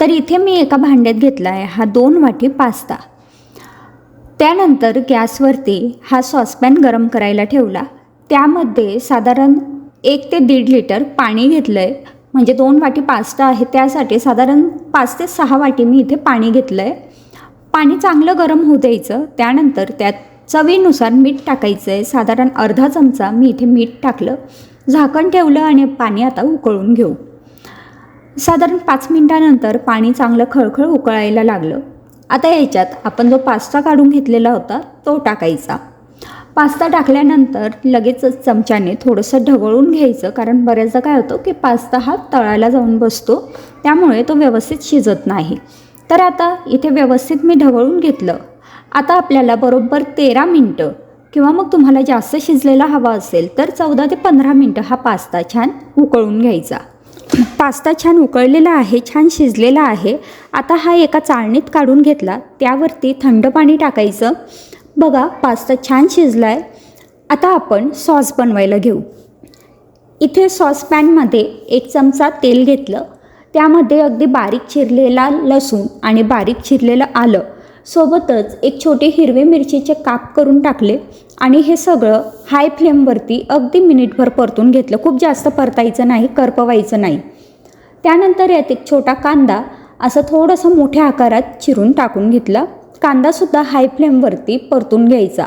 तर इथे मी एका भांड्यात घेतला आहे हा दोन वाटी पास्ता. त्यानंतर गॅसवरती हा सॉसपॅन गरम करायला ठेवला. त्यामध्ये साधारण एक ते दीड लिटर पाणी घेतलं आहे म्हणजे दोन वाटी पास्ता आहे त्यासाठी साधारण पाच ते सहा वाटी मी इथे पाणी घेतलं आहे पाणी चांगलं गरम होऊ द्यायचं. त्यानंतर त्यात चवीनुसार मीठ टाकायचं आहे साधारण अर्धा चमचा मी इथे मीठ टाकलं. झाकण ठेवलं आणि पाणी आता उकळून घेऊ. साधारण पाच मिनटानंतर पाणी चांगलं खळखळ उकळायला लागलं. आता याच्यात आपण जो पास्ता काढून घेतलेला होता तो टाकायचा. पास्ता टाकल्यानंतर लगेचच चमच्याने थोडंसं ढवळून घ्यायचं कारण बऱ्याचदा काय होतं की पास्ता हा तळायला जाऊन बसतो त्यामुळे तो व्यवस्थित शिजत नाही. तर आता इथे व्यवस्थित मी ढवळून घेतलं. आता आपल्याला बरोबर तेरा मिनटं किंवा मग तुम्हाला जास्त शिजलेला हवा असेल तर चौदा ते पंधरा मिनटं हा पास्ता छान उकळून घ्यायचा. पास्ता छान उकळलेला आहे छान शिजलेला आहे. आता हा एका चाळणीत काढून घेतला. त्यावरती थंड पाणी टाकायचं. बघा पास्ता छान शिजला आहे आता आपण सॉस बनवायला घेऊ. इथे सॉसपॅनमध्ये एक चमचा तेल घेतलं. त्यामध्ये अगदी बारीक चिरलेला लसूण आणि बारीक चिरलेलं आलं. सोबतच एक छोटे हिरवे मिरचीचे काप करून टाकले. आणि हे सगळं हाय फ्लेमवरती अगदी मिनिटभर परतून घेतलं. खूप जास्त परतायचं नाही करपवायचं नाही. त्यानंतर यात एक छोटा कांदा असं थोडंसं मोठ्या आकारात चिरून टाकून घेतला. कांदासुद्धा हाय फ्लेमवरती परतून घ्यायचा.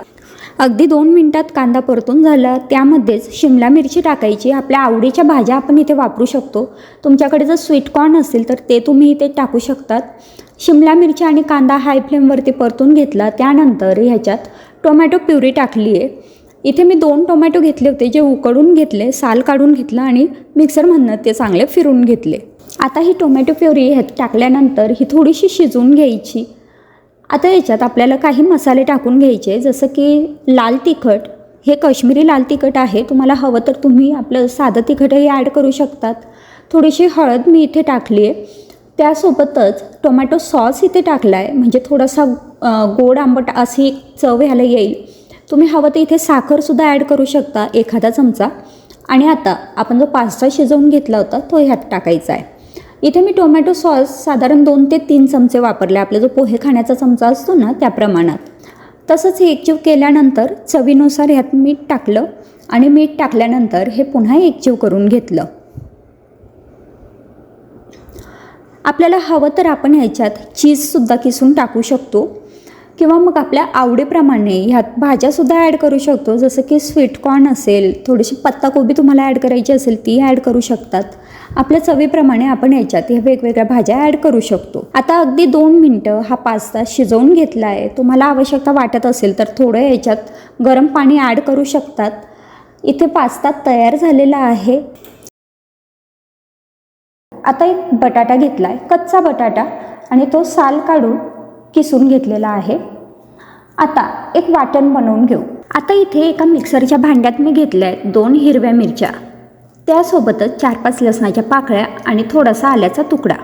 अगदी दोन मिनटात कांदा परतून झाला. त्यामध्येच शिमला मिरची टाकायची. आपल्या आवडीच्या भाज्या आपण इथे वापरू शकतो. तुमच्याकडे जर स्वीटकॉर्न असेल तर ते तुम्ही इथे टाकू शकतात. शिमला मिरची आणि कांदा हाय फ्लेमवरती परतून घेतला. त्यानंतर ह्याच्यात टोमॅटो प्युरी टाकली आहे इथे मी दोन टोमॅटो घेतले होते जे उकडून घेतले साल काढून घेतलं आणि मिक्सरमधनं ते चांगले फिरून घेतले. आता ही टोमॅटो प्युरी ह्यात टाकल्यानंतर ही थोडीशी शिजवून घ्यायची. आता याच्यात आपल्याला काही मसाले टाकून घ्यायचे जसं की लाल तिखट. हे काश्मीरी लाल तिखट आहे तुम्हाला हवं तर तुम्ही आपलं साधं तिखटही ॲड करू शकतात. थोडीशी हळद मी इथे टाकली आहे. त्यासोबतच टोमॅटो सॉस इथे टाकला आहे म्हणजे थोडासा गोड आंबट अशी एक चव ह्याला येईल. तुम्ही हवं तर इथे साखरसुद्धा ॲड करू शकता एखादा चमचा. आणि आता आपण जो पास्ता शिजवून घेतला होता तो ह्यात टाकायचा आहे. इथे मी टोमॅटो सॉस साधारण दोन ते तीन चमचे वापरले. आपला जो पोहे खाण्याचा चमचा असतो ना त्या प्रमाणात. तसंच हे एकजीव केल्यानंतर चवीनुसार ह्यात मीठ टाकलं आणि मीठ टाकल्यानंतर हे पुन्हा एकजीव करून घेतलं. आपल्याला हवं तर आपण ह्याच्यात चीजसुद्धा किसून टाकू शकतो. किंवा मग आपल्या आवडीप्रमाणे ह्यात भाज्यासुद्धा ॲड करू शकतो. जसं की स्वीटकॉर्न असेल थोडीशी पत्ताकोबी तुम्हाला ॲड करायची असेल ती ॲड करू शकतात. आपल्या चवीप्रमाणे आपण याच्यात ह्या वेगवेगळ्या भाज्या ॲड करू शकतो. आता अगदी दोन मिनटं हा पास्ता शिजवून घेतला आहे तुम्हाला आवश्यकता वाटत असेल तर थोडं याच्यात गरम पाणी ॲड करू शकतात. इथे पास्ता तयार झालेला आहे. आता एक बटाटा घेतला आहे कच्चा बटाटा आणि तो साल काढून किसून घेतलेला आहे. आता एक वाटण बनवून घेऊ. आता इथे एका मिक्सरच्या भांड्यात मी घेतल्या आहेत दोन हिरव्या मिरच्या. त्यासोबतच चार पाच लसणाच्या पाकळ्या आणि थोडासा आल्याचा तुकडा.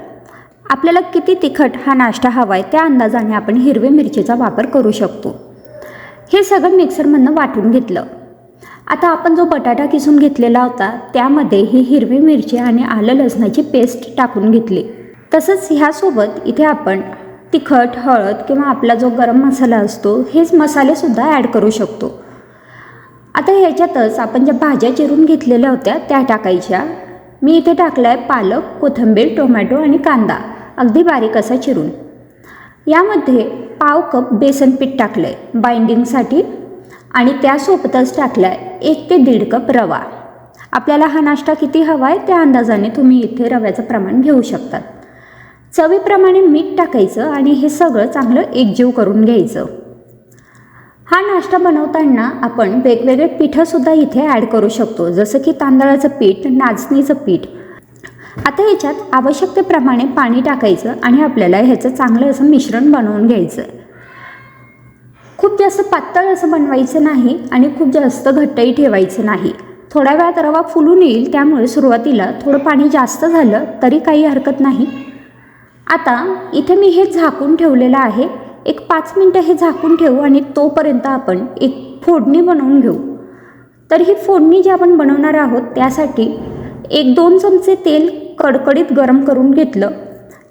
आपल्याला किती तिखट हा नाश्ता हवा आहे त्या अंदाजाने आपण हिरव्या मिरचीचा वापर करू शकतो. हे सगळं मिक्सरमधनं वाटून घेतलं. आता आपण जो बटाटा किसून घेतलेला होता त्यामध्ये ही हिरवी मिरची आणि आलं लसणाची पेस्ट टाकून घेतली. तसंच ह्यासोबत इथे आपण तिखट हळद किंवा आपला जो गरम मसाला असतो हेच मसालेसुद्धा ॲड करू शकतो. आता ह्याच्यातच आपण ज्या भाज्या चिरून घेतलेल्या होत्या त्या टाकायच्या. मी इथे टाकलं आहे पालक कोथिंबीर टोमॅटो आणि कांदा. अगदी बारीक असा चिरून. यामध्ये पाव कप बेसन पीठ टाकलं आहे बाइंडिंगसाठी आणि त्यासोबतच टाकलं आहे एक ते दीड कप रवा. आपल्याला हा नाश्ता किती हवा आहे त्या अंदाजाने तुम्ही इथे रव्याचं प्रमाण घेऊ शकतात. चवीप्रमाणे मीठ टाकायचं आणि हे सगळं चांगलं एकजीव करून घ्यायचं. हा नाश्ता बनवताना आपण वेगवेगळे पिठंसुद्धा इथे ॲड करू शकतो जसं की तांदळाचं पीठ नाचणीचं पीठ. आता याच्यात आवश्यकतेप्रमाणे पाणी टाकायचं आणि आपल्याला ह्याचं चांगलं असं मिश्रण बनवून घ्यायचं. खूप जास्त पातळ असं बनवायचं नाही आणि खूप जास्त घट्टही ठेवायचं नाही. थोड्या वेळात रवा फुलून येईल त्यामुळे सुरुवातीला थोडं पाणी जास्त झालं तरी काही हरकत नाही. आता इथे मी हे झाकून ठेवलेलं आहे. एक पाच मिनटं हे झाकून ठेवू आणि तोपर्यंत आपण एक फोडणी बनवून घेऊ. तर ही फोडणी जी आपण बनवणार आहोत त्यासाठी एक दोन चमचे तेल कडकडीत गरम करून घेतलं.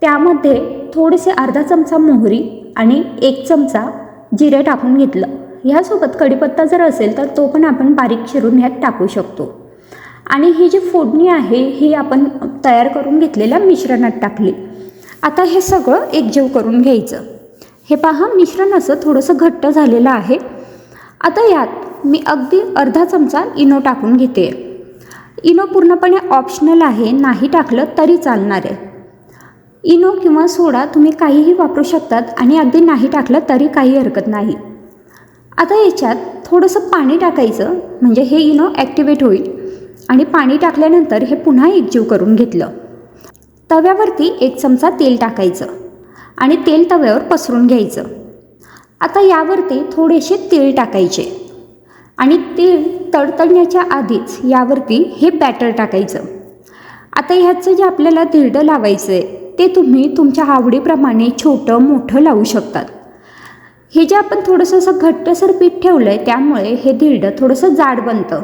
त्यामध्ये थोडेसे अर्धा चमचा मोहरी आणि एक चमचा जिरे टाकून घेतलं. ह्यासोबत कढीपत्ता जर असेल तर तो पण आपण बारीक चिरून ह्यात टाकू शकतो. आणि ही जी फोडणी आहे ही आपण तयार करून घेतलेल्या मिश्रणात टाकली. आता हे सगळं एकजीव करून घ्यायचं. हे पहा मिश्रण असं थोडंसं घट्ट झालेलं आहे. आता यात मी अगदी अर्धा चमचा इनो टाकून घेते. इनो पूर्णपणे ऑप्शनल आहे नाही टाकलं तरी चालणार आहे. इनो किंवा सोडा तुम्ही काहीही वापरू शकतात आणि अगदी नाही टाकलं तरी काही हरकत नाही. आता याच्यात थोडंसं पाणी टाकायचं म्हणजे हे इनो ॲक्टिवेट होईल. आणि पाणी टाकल्यानंतर हे पुन्हा एकजीव करून घेतलं. तव्यावरती एक चमचा तेल टाकायचं आणि तेल तव्यावर पसरून घ्यायचं. आता यावरती थोडेसे तीळ टाकायचे आणि तीळ तडतडण्याच्या आधीच यावरती हे बॅटर टाकायचं. आता ह्याचं जे आपल्याला धिरडं लावायचं आहे ते तुम्ही तुमच्या आवडीप्रमाणे छोटं मोठं लावू शकतात. हे जे आपण थोडंसं असं घट्टसर पीठ ठेवलं आहे त्यामुळे हे धिरडं थोडंसं जाड बनतं.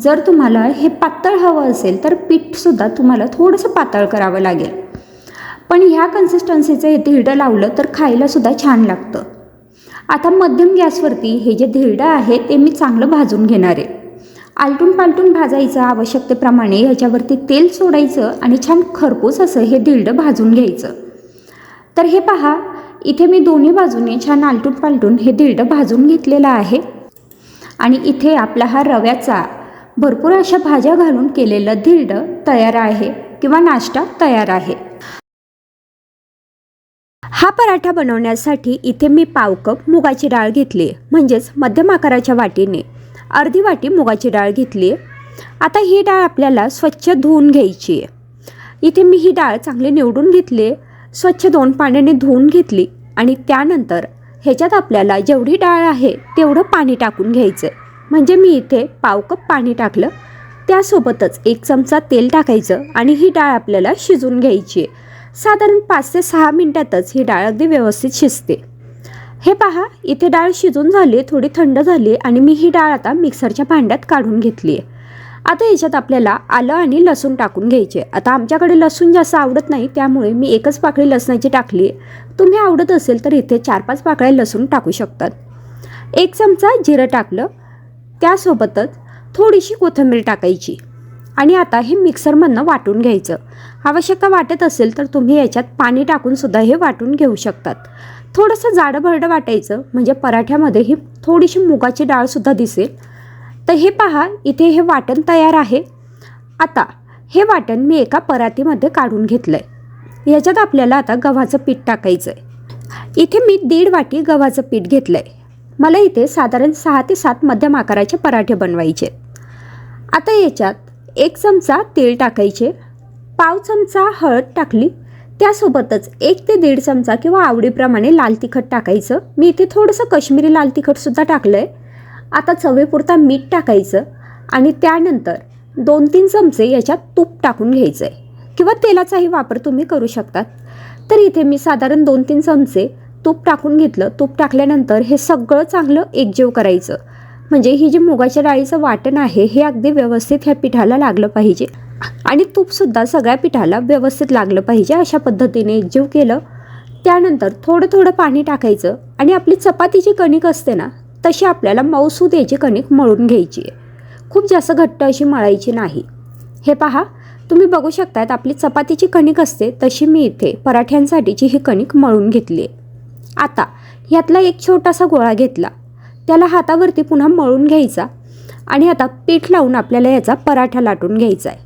जर तुम्हाला हे पातळ हवं असेल तर पीठसुद्धा तुम्हाला थोडंसं पातळ करावं लागेल. पण ह्या कन्सिस्टन्सीचं हे धिरडं लावलं तर खायलासुद्धा छान लागतं. आता मध्यम गॅसवरती हे जे धिरडं आहे ते मी चांगलं भाजून घेणार आहे. आलटून पालटून भाजायचं आवश्यकतेप्रमाणे ह्याच्यावरती तेल सोडायचं आणि छान खरपूस असं हे धिरडं भाजून घ्यायचं. तर हे पहा इथे मी दोन्ही बाजूने छान आलटून पालटून हे धिरडं भाजून घेतलेलं आहे. आणि इथे आपला हा रव्याचा भरपूर अशा भाज्या घालून केलेलं धिरड तयार आहे किंवा नाश्ता तयार आहे. हा पराठा बनवण्यासाठी इथे मी पाव कप मुगाची डाळ घेतली म्हणजेच मध्यम आकाराच्या वाटीने. अर्धी वाटी मुगाची डाळ घेतली. आता ही डाळ आपल्याला स्वच्छ धुवून घ्यायची. आहे इथे मी ही डाळ चांगली निवडून घेतली स्वच्छ दोन पाण्याने धुवून घेतली आणि त्यानंतर ह्याच्यात आपल्याला जेवढी डाळ आहे तेवढं पाणी टाकून घ्यायचं म्हणजे मी इथे पाव कप पाणी टाकलं. त्यासोबतच एक चमचा तेल टाकायचं आणि ही डाळ आपल्याला शिजून घ्यायची आहे. साधारण पाच ते सहा मिनटातच ही डाळ अगदी व्यवस्थित शिजते. हे पहा इथे डाळ शिजून झाली थोडी थंड झाली आणि मी ही डाळ आता मिक्सरच्या भांड्यात काढून घेतली आहे. आता याच्यात आपल्याला आलं आणि लसूण टाकून घ्यायचे आता आमच्याकडे लसूण जास्त आवडत नाही त्यामुळे मी एकच पाकळी लसणाची टाकली आहे. तुम्ही आवडत असेल तर इथे चार पाच पाकळ्या लसूण टाकू शकतात. एक चमचा जिरं टाकलं त्यासोबतच थोडीशी कोथिंबीर टाकायची आणि आता हे मिक्सरमधनं वाटून घ्यायचं. आवश्यकता वाटत असेल तर तुम्ही याच्यात पाणी टाकूनसुद्धा हे वाटून घेऊ शकतात. थोडंसं जाडं भरडं वाटायचं म्हणजे पराठ्यामध्ये ही थोडीशी मुगाची डाळसुद्धा दिसेल. तर हे पहा इथे हे वाटण तयार आहे. आता हे वाटण मी एका परातीमध्ये काढून घेतलं आहे ह्याच्यात आपल्याला आता गव्हाचं पीठ टाकायचं आहे इथे मी दीड वाटी गव्हाचं पीठ घेतलं आहे मला इथे साधारण सहा ते सात मध्यम आकाराचे पराठे बनवायचे. आता याच्यात एक चमचा तेल टाकायचे. पाव चमचा हळद टाकली. त्यासोबतच एक ते दीड चमचा किंवा आवडीप्रमाणे लाल तिखट टाकायचं. मी इथे थोडंसं काश्मीरी लाल तिखटसुद्धा टाकलं आहे आता चवेपुरता मीठ टाकायचं आणि त्यानंतर दोन तीन चमचे याच्यात तूप टाकून घ्यायचं आहे किंवा तेलाचाही वापर तुम्ही करू शकतात तर इथे मी साधारण दोन तीन चमचे तूप टाकून घेतलं तूप टाकल्यानंतर हे सगळं चांगलं एकजीव करायचं. म्हणजे ही जी मुगाच्या डाळीचं वाटण आहे हे अगदी व्यवस्थित ह्या पिठाला लागलं पाहिजे. आणि तूपसुद्धा सगळ्या पिठाला व्यवस्थित लागलं पाहिजे अशा पद्धतीने एकजीव केलं. त्यानंतर थोडं थोडं पाणी टाकायचं आणि आपली चपातीची कणिक असते ना तशी आपल्याला मऊसूद याची कणिक मळून घ्यायची आहे. खूप जास्त घट्ट अशी मळायची नाही. हे पहा तुम्ही बघू शकतात आपली चपातीची कणिक असते तशी मी इथे पराठ्यांसाठीची ही कणिक मळून घेतली आहे. आता ह्यातला एक छोटासा गोळा घेतला. त्याला हातावरती पुन्हा मळून घ्यायचा आणि आता पीठ लावून आपल्याला याचा पराठा लाटून घ्यायचा आहे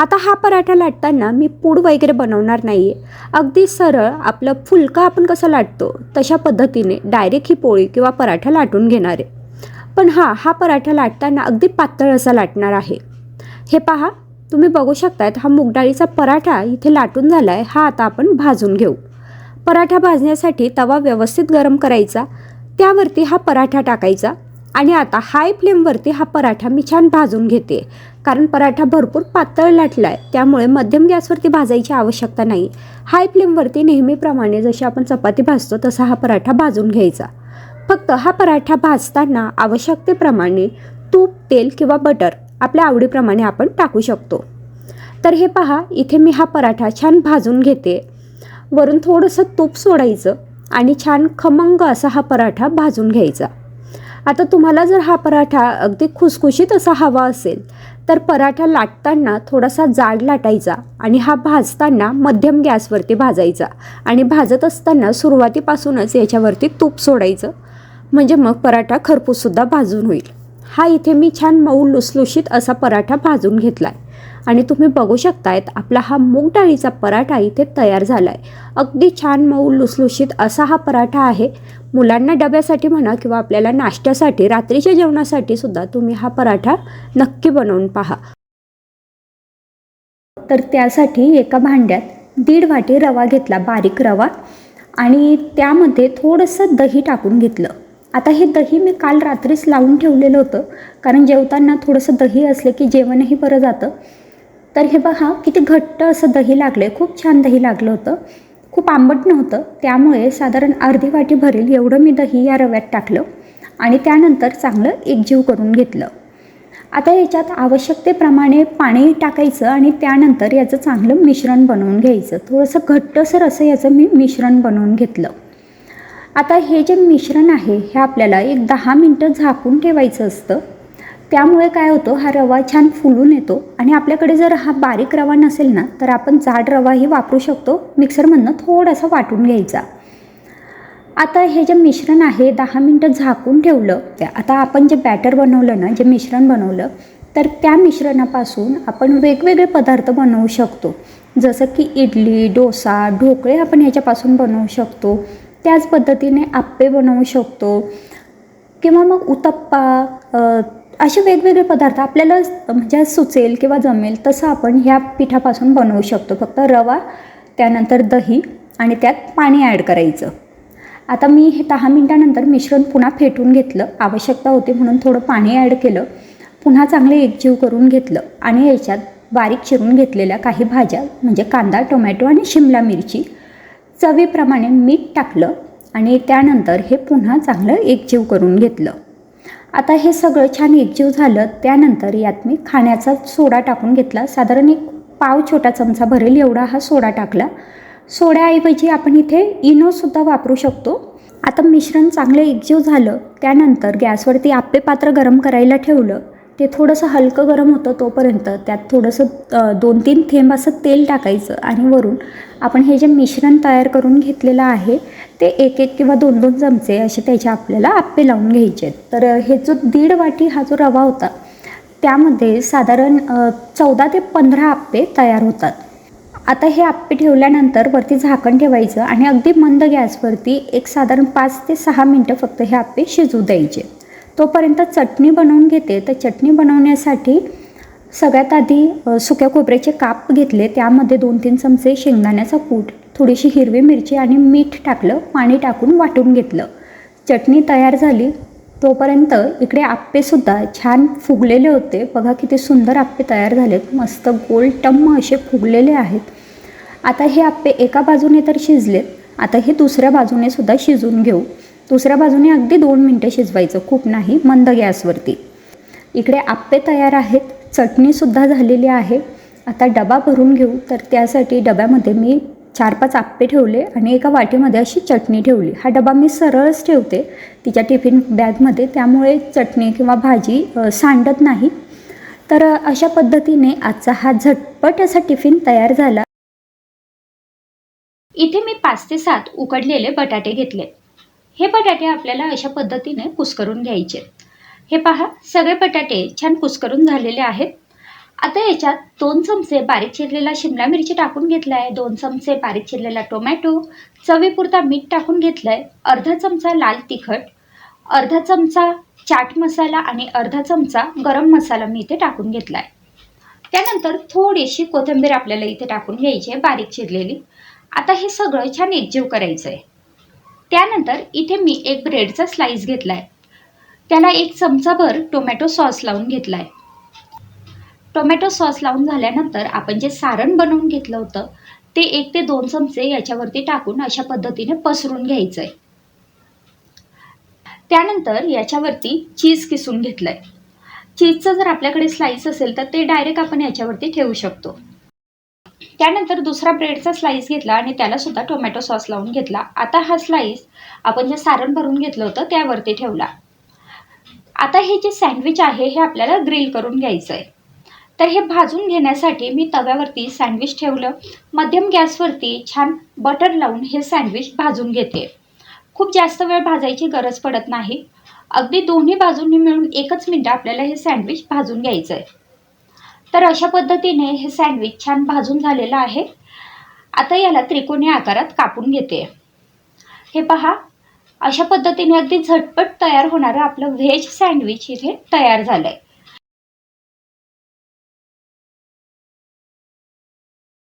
आता हा पराठा लाटताना मी पूड वगैरे बनवणार नाही आहे अगदी सरळ आपलं फुलका आपण कसं लाटतो तशा पद्धतीने डायरेक्ट ही पोळी किंवा पराठा लाटून घेणार. आहे पण हा हा पराठा लाटताना अगदी पातळ असा लाटणार आहे. हे पहा तुम्ही बघू शकतात हा मुगडाळीचा पराठा इथे लाटून झाला आहे हा आता आपण भाजून घेऊ. पराठा भाजण्यासाठी तवा व्यवस्थित गरम करायचा. त्यावरती हा पराठा टाकायचा आणि आता हाय फ्लेमवरती हा पराठा मी छान भाजून घेते. कारण पराठा भरपूर पातळ लाटला आहे त्यामुळे मध्यम गॅसवरती भाजायची आवश्यकता नाही. हाय फ्लेमवरती नेहमीप्रमाणे जशी आपण चपाती भाजतो तसा हा पराठा भाजून घ्यायचा. फक्त हा पराठा भाजताना आवश्यकतेप्रमाणे तूप तेल किंवा बटर आपल्या आवडीप्रमाणे आपण टाकू शकतो. तर हे पहा इथे मी हा पराठा छान भाजून घेते. वरून थोडंसं तूप सोडायचं आणि छान खमंग असा हा पराठा भाजून घ्यायचा. आता तुम्हाला जर हा पराठा अगदी खुसखुशीत असा हवा असेल तर पराठा लाटताना थोडासा जाड लाटायचा आणि हा भाजताना मध्यम गॅसवरती भाजायचा आणि भाजत असताना सुरुवातीपासूनच याच्यावरती तूप सोडायचं. म्हणजे मग पराठा खरपूससुद्धा भाजून होईल. हा इथे मी छान मऊ लुसलुशीत असा पराठा भाजून घेतला आहे आणि तुम्ही बघू शकतायत आपला हा मूग डाळीचा पराठा इथे तयार झाला आहे अगदी छान मऊ लुसलुशीत असा हा पराठा आहे. मुलांना डब्यासाठी म्हणा किंवा आपल्याला नाश्त्यासाठी रात्रीच्या जेवणासाठी सुद्धा तुम्ही हा पराठा नक्की बनवून पहा. तर त्यासाठी एका भांड्यात दीड वाटी रवा घेतला बारीक रवा. आणि त्यामध्ये थोडंसं दही टाकून घेतलं. आता हे दही मी काल रात्रीच लावून ठेवलेलं होतं. कारण जेवताना थोडंसं दही असलं की जेवणही बरं जातं. तर हे बघा किती घट्ट असं दही लागलं आहे खूप छान दही लागलं होतं. खूप आंबट नव्हतं. त्यामुळे साधारण अर्धी वाटी भरेल एवढं मी दही या रव्यात टाकलं आणि त्यानंतर चांगलं एकजीव करून घेतलं. आता याच्यात आवश्यकतेप्रमाणे पाणी टाकायचं आणि त्यानंतर याचं चांगलं मिश्रण बनवून घ्यायचं. थोडंसं घट्टसर असं याचं मी मिश्रण बनवून घेतलं. आता हे जे मिश्रण आहे हे आपल्याला एक दहा मिनटं झाकून ठेवायचं असतं. त्यामुळे काय होतं हा रवा छान फुलून येतो आणि आपल्याकडे जर हा बारीक रवा नसेल ना तर आपण जाड रवाही वापरू शकतो. मिक्सरमधनं थोडासा वाटून घ्यायचा. आता हे जे मिश्रण आहे दहा मिनटं झाकून ठेवलं. आता आपण जे बॅटर बनवलं ना जे मिश्रण बनवलं तर त्या मिश्रणापासून आपण वेगवेगळे पदार्थ बनवू शकतो. जसं की इडली डोसा ढोकळे आपण ह्याच्यापासून बनवू शकतो. त्याच पद्धतीने आप्पे बनवू शकतो. किंवा मग उत्तप्पा असे वेगवेगळे पदार्थ आपल्याला म्हणजे सुचेल किंवा जमेल तसं आपण ह्या पिठापासून बनवू शकतो. फक्त रवा त्यानंतर दही आणि त्यात पाणी ॲड करायचं. आता मी हे दहा मिनटानंतर मिश्रण पुन्हा फेटून घेतलं. आवश्यकता होती म्हणून थोडं पाणी ॲड केलं. पुन्हा चांगले एकजीव करून घेतलं आणि याच्यात बारीक चिरून घेतलेल्या काही भाज्या म्हणजे कांदा टोमॅटो आणि शिमला मिरची चवीप्रमाणे मीठ टाकलं आणि त्यानंतर हे पुन्हा चांगलं एकजीव करून घेतलं. आता हे सगळं छान एकजीव झालं त्यानंतर यात मी खाण्याचा सोडा टाकून घेतला. साधारण एक पाव छोटा चमचा भरेल एवढा हा सोडा टाकला. सोड्याऐवजी आपण इथे इनोसुद्धा वापरू शकतो. आता मिश्रण चांगलं एकजीव झालं त्यानंतर गॅसवरती आप्पे पात्र गरम करायला ठेवलं. ते थोडंसं हलकं गरम होतं तोपर्यंत त्यात थोडंसं दोन तीन थेंब असं तेल टाकायचं आणि वरून आपण हे जे मिश्रण तयार करून घेतलेलं आहे ते एक एक किंवा दोन दोन चमचे असे त्याचे आपल्याला आप्पे लावून घ्यायचे आहेत. तर हे जो दीड वाटी हा जो रवा होता त्यामध्ये साधारण चौदा ते पंधरा आप्पे तयार होतात. आता हे आप्पे ठेवल्यानंतर वरती झाकण ठेवायचं आणि अगदी मंद गॅसवरती एक साधारण पाच ते सहा मिनटं फक्त हे आप्पे शिजू द्यायचे. तोपर्यंत चटणी बनवून घेते. तर चटणी बनवण्यासाठी सगळ्यात आधी सुक्या खोबऱ्याचे काप घेतले. त्यामध्ये दोन तीन चमचे शेंगदाण्याचा कूट थोडीशी हिरवी मिरची आणि मीठ टाकलं पाणी टाकून वाटून घेतलं. चटणी तयार झाली. तोपर्यंत इकडे आप्पेसुद्धा छान फुगलेले होते. बघा किती सुंदर आप्पे तयार झालेत. मस्त गोल टम्म असे फुगलेले आहेत. आता हे आप्पे एका बाजूने तर शिजलेत. आता हे दुसऱ्या बाजूने सुद्धा शिजून घेऊ. दुसऱ्या बाजूने अगदी दोन मिनटं शिजवायचं. खूप नाही मंद गॅसवरती. इकडे आप्पे तयार आहेत. चटणीसुद्धा झालेली आहे. आता डबा भरून घेऊ. तर त्यासाठी डब्यामध्ये मी चार पाच आप्पे ठेवले आणि एका वाटीमध्ये अशी चटणी ठेवली. हा डबा मी सरळच ठेवते तिच्या टिफिन बॅगमध्ये. त्यामुळे चटणी किंवा भाजी सांडत नाही. तर अशा पद्धतीने आजचा हा झटपट असा टिफिन तयार झाला. इथे मी पाच ते सात उकडलेले बटाटे घेतले. हे बटाटे आपल्याला अशा पद्धतीने कुस्करून घ्यायचे. हे पहा सगळे बटाटे छान कुस्करून झालेले आहेत. आता याच्यात दोन चमचे बारीक चिरलेला शिमला मिरची टाकून घेतला आहे दोन चमचे बारीक चिरलेला टोमॅटो चवीपुरता मीठ टाकून घेतलं आहे अर्धा चमचा लाल तिखट अर्धा चमचा चाट मसाला आणि अर्धा चमचा गरम मसाला मी इथे टाकून घेतला आहे त्यानंतर थोडीशी कोथिंबीर आपल्याला इथे टाकून घ्यायची आहे बारीक चिरलेली. आता हे सगळं छान एकजीव करायचं आहे त्यानंतर इथे मी एक ब्रेडचा स्लाइस घेतला आहे त्याला एक चमचाभर टोमॅटो सॉस लावून घेतला आहे टोमॅटो सॉस लावून झाल्यानंतर आपण जे सारण बनवून घेतलं होतं ते एक ते दोन चमचे याच्यावरती टाकून अशा पद्धतीने पसरून घ्यायचं आहे त्यानंतर याच्यावरती चीज किसून घेतलं आहे चीजचं जर आपल्याकडे स्लाइस असेल तर ते डायरेक्ट आपण याच्यावरती ठेवू शकतो. त्यानंतर दुसरा ब्रेडचा स्लाईस घेतला आणि त्यालासुद्धा टोमॅटो सॉस लावून घेतला. आता हा स्लाईस आपण जे सारण भरून घेतलं होतं त्यावरती ठेवला. आता हे जे सँडविच आहे हे आपल्याला ग्रिल करून घ्यायचं आहे तर हे भाजून घेण्यासाठी मी तव्यावरती सँडविच ठेवलं. मध्यम गॅसवरती छान बटर लावून हे सँडविच भाजून घेते. खूप जास्त वेळ भाजायची गरज पडत नाही. अगदी दोन्ही बाजूंनी मिळून एकच मिनटं आपल्याला हे सँडविच भाजून घ्यायचं आहे तर अशा पद्धतीने हे सँडविच छान भाजून झालेलं आहे. आता याला त्रिकोणी आकारात कापून घेते. हे पहा अशा पद्धतीने अगदी झटपट तयार होणारं आपलं व्हेज सँडविच इथे तयार झालं आहे